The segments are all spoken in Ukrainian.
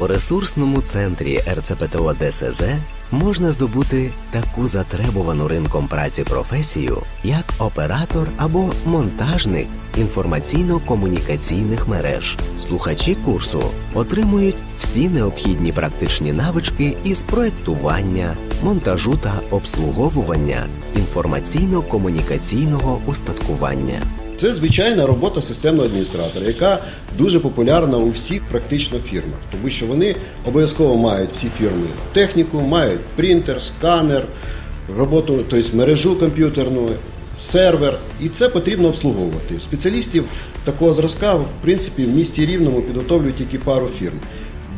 У ресурсному центрі РЦПТО ДСЗ можна здобути таку затребувану ринком праці професію, як оператор або монтажник інформаційно-комунікаційних мереж. Слухачі курсу отримують всі необхідні практичні навички із проектування, монтажу та обслуговування інформаційно-комунікаційного устаткування. Це звичайна робота системного адміністратора, яка дуже популярна у всіх практично фірмах, тому що вони обов'язково мають всі фірми техніку, мають принтер, сканер, роботу, тобто мережу комп'ютерну, сервер, і це потрібно обслуговувати. Спеціалістів такого зразка, в принципі, в місті Рівному підготовлюють тільки пару фірм.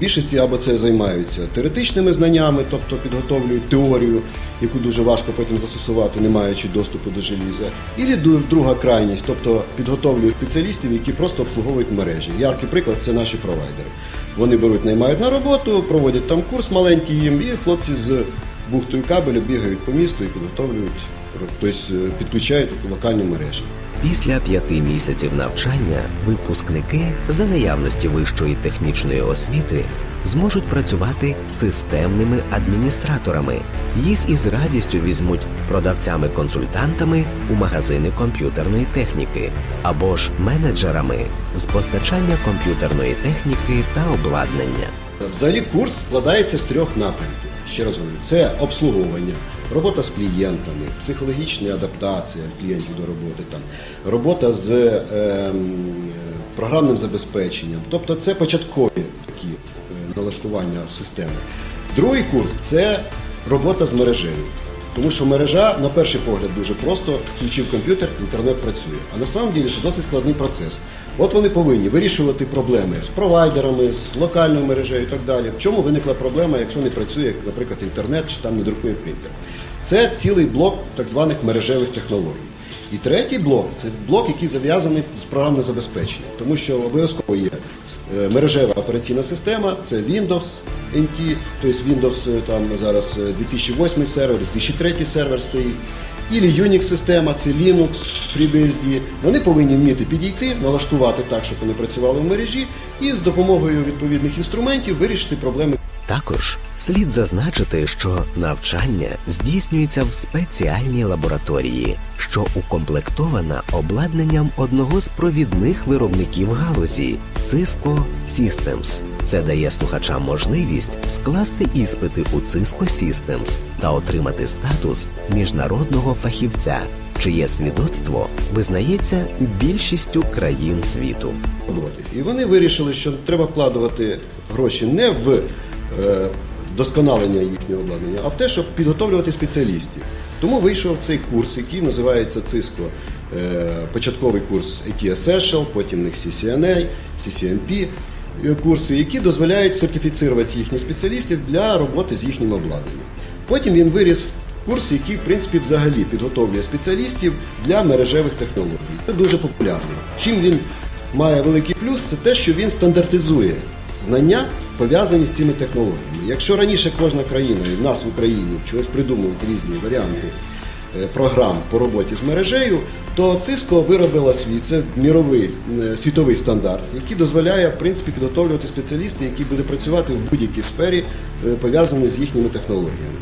Більшості або це займаються теоретичними знаннями, тобто підготовлюють теорію, яку дуже важко потім застосувати, не маючи доступу до желіза. І друга крайність, тобто підготовлюють спеціалістів, які просто обслуговують мережі. Яркий приклад це наші провайдери. Вони беруть, наймають на роботу, проводять там курс маленький їм, і хлопці з бухтою кабелю бігають по місту і підготовлюють, тобто е, підключають локальні мережі. Після п'яти місяців навчання випускники за наявності вищої технічної освіти зможуть працювати системними адміністраторами. Їх із радістю візьмуть продавцями-консультантами у магазини комп'ютерної техніки або ж менеджерами з постачання комп'ютерної техніки та обладнання. Взагалі курс складається з трьох напрямків. Ще раз говорю, це обслуговування, робота з клієнтами, психологічна адаптація клієнтів до роботи, там, робота з е, програмним забезпеченням. Тобто це початкові такі е, налаштування системи. Другий курс це робота з мережею. Тому що мережа, на перший погляд, дуже просто включив комп'ютер, інтернет працює. А на самом деле це досить складний процес. От вони повинні вирішувати проблеми з провайдерами, з локальною мережею і так далі. В чому виникла проблема, якщо не працює, наприклад, інтернет чи там не друкує принтер. Це цілий блок так званих мережевих технологій. І третій блок це блок, який зав'язаний з програмним забезпеченням, тому що обов'язково є е, мережева операційна система, це Windows NT, тобто Windows е, там зараз е, 2008 сервер, 2003 сервер стоїть. Ілі Unix система, це Linux, FreeBSD. Вони повинні вміти підійти, налаштувати так, щоб вони працювали в мережі, і з допомогою відповідних інструментів вирішити проблеми Також слід зазначити, що навчання здійснюється в спеціальній лабораторії, що укомплектована обладнанням одного з провідних виробників галузі Cisco Systems. Це дає слухачам можливість скласти іспити у Cisco Systems та отримати статус міжнародного фахівця, чиє свідоцтво визнається більшістю країн світу. І вони вирішили, що треба вкладувати гроші не в досконалення їхнього обладнання, а в те, щоб підготовлювати спеціалістів. Тому вийшов цей курс, який називається Cisco. е, Початковий курс IT Essential, потім в них CCNA, CCNP е, курси, які дозволяють сертифіцирувати їхніх спеціалістів для роботи з їхнім обладнанням. Потім він виріс в курс, який в принципі взагалі підготовлює спеціалістів для мережевих технологій. Це дуже популярно. Чим він має великий плюс, це те, що він стандартизує знання, пов'язані з цими технологіями. Якщо раніше кожна країна, і в нас в Україні чогось придумують різні варіанти е, програм по роботі з мережею, то Cisco виробила свій це міровий е, світовий стандарт, який дозволяє в принципі підготовлювати спеціалісти, які будуть працювати в будь-якій сфері, е, пов'язані з їхніми технологіями.